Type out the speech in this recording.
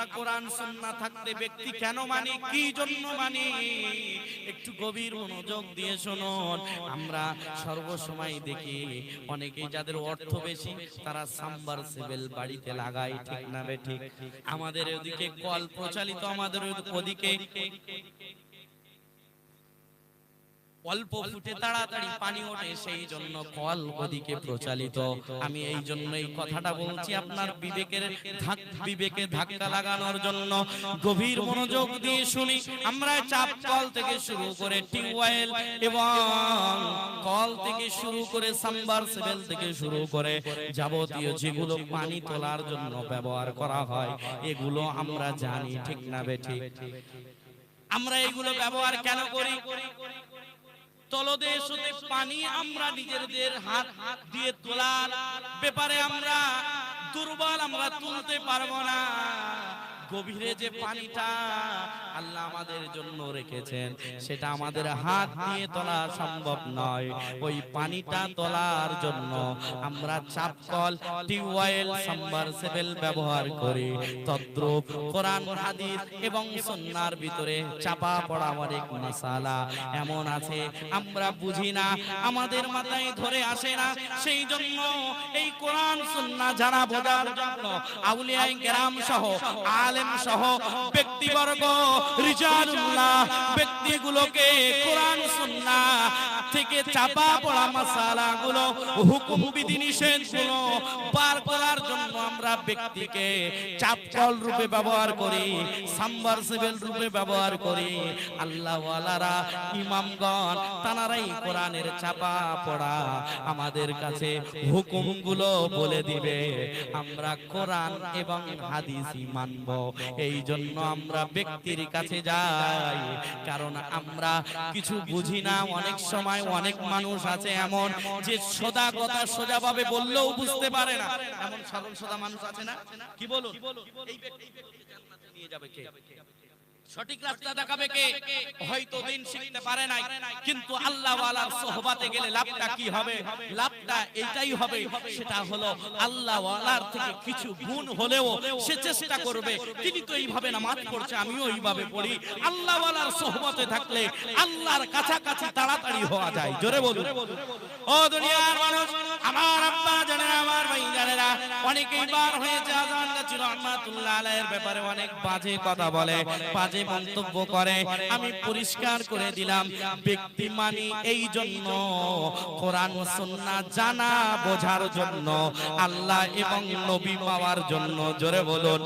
আমরা কোরআন থাকতে ব্যক্তি কেন মানি, কি জন্য মানি? একটু গভীর মনোযোগ দিয়ে শুনুন। আমরা সর্বসময় দেখি অনেকেই যাদের অর্থ বেশি, তারা সাবমার্সিবল বাড়িতে লাগায়, ঠিক না ঠিক? আমাদের ওদিকে কল প্রচালিত, আমাদের ওদিকে অল্প ফুটে তাড়াতাড়ি পানি ওঠে সেই জন্য কল ওদিকে প্রচালিত। আমি এই জন্য এই কথাটা বলছি আপনার বিবেকের বিবেকে ধাক্কা লাগানোর জন্য গভীর মনোযোগ দিয়ে শুনি। আমরা চাপ কল থেকে শুরু করে টিউবওয়েল এবং কল থেকে শুরু করে সাবমার্সিবল থেকে শুরু করে যাবতীয় যেগুলো পানি তোলার জন্য ব্যবহার করা হয় এগুলো আমরা জানি ঠিক না বেঠিক আমরা এগুলো ব্যবহার কেন করি তলদেশ হতে পানি আমরা নিজেদের হাত হাত দিয়ে তোলার ব্যাপারে আমরা দুর্বল, আমরা তুলতে পারব না। গভীরে যে পানিটা আল্লাহ আমাদের জন্য রেখেছেন। সেটা আমাদের হাত দিয়ে তোলা সম্ভব নয়। ওই পানিটা তোলার জন্য আমরা চাপকল, টিউবওয়েল, সাবমার্সিবল ব্যবহার করি। তদ্রূপ কোরআন, হাদিস এবং সুন্নাহর ভিতরে চাপা পড়া অনেক মাসালা। এমন আছে, আমরা বুঝি না, আমাদের মাথায় ধরে আসে না। সেই জন্য এই কোরআন সুন্নাহ জানা বোঝার জন্য আউলিয়ায়ে কেরাম সহ, আলেম সহ, ব্যক্তিবর্গ রিজালুল্লাহ ব্যক্তিগুলোকে কোরআন সুন্নাহ থেকে চাপা পড়া মশালাগুলো হুকুম বিধি গুলো পার করার জন্য আমরা ব্যক্তিকে চাপকল রূপে ব্যবহার করি সাবমার্সিবল রূপে ব্যবহার করি। আল্লাহ ওয়ালারা ইমামগণ, তানারাই কোরআনের চাপা পড়া আমাদের কাছে হুকুমগুলো বলে দিবে। আমরা কোরআন এবং হাদিসই মানব এই জন্য আমরা ব্যক্তির কাছে যাই। কারণ আমরা কিছু বুঝি না, অনেক সময় অনেক মানুষ আছে এমন যে সোজা কথা সোজাভাবে বললেও বুঝতে পারে না। এমন সরল সোজা মানুষ আছে না? কি বলুন? নিয়ে যাবে কে? সঠিক রাস্তা দেখাবে কে? হয়তো দিন শিখতে পারে নাই। কিন্তু আল্লাহ ওয়ালার সোহবাতে গেলে লাভটা কি হবে? লাভটা এটাই হবে। সেটা হলো আল্লাহ ওয়ালার থেকে কিছু গুণ হলেও সে চেষ্টা করবে। তিনি তো এইভাবে নামাজ পড়ছে, আমিও এইভাবে পড়ি। আল্লাহ ওয়ালার সোহবতে থাকলে আল্লাহর কাছাকাছি তাড়াতাড়ি হওয়া যায়। জোরে বলুন। ও দুনিয়ার মানুষ, আমার আব্বা অনেকেই করে। আমি পরিষ্কার করে ব্যক্তি মানি এই জন্য কোরআন সুন্নাহ জানা, বোঝার জন্য, আল্লাহ এবং নবী পাওয়ার জন্য, জোরে বলুন।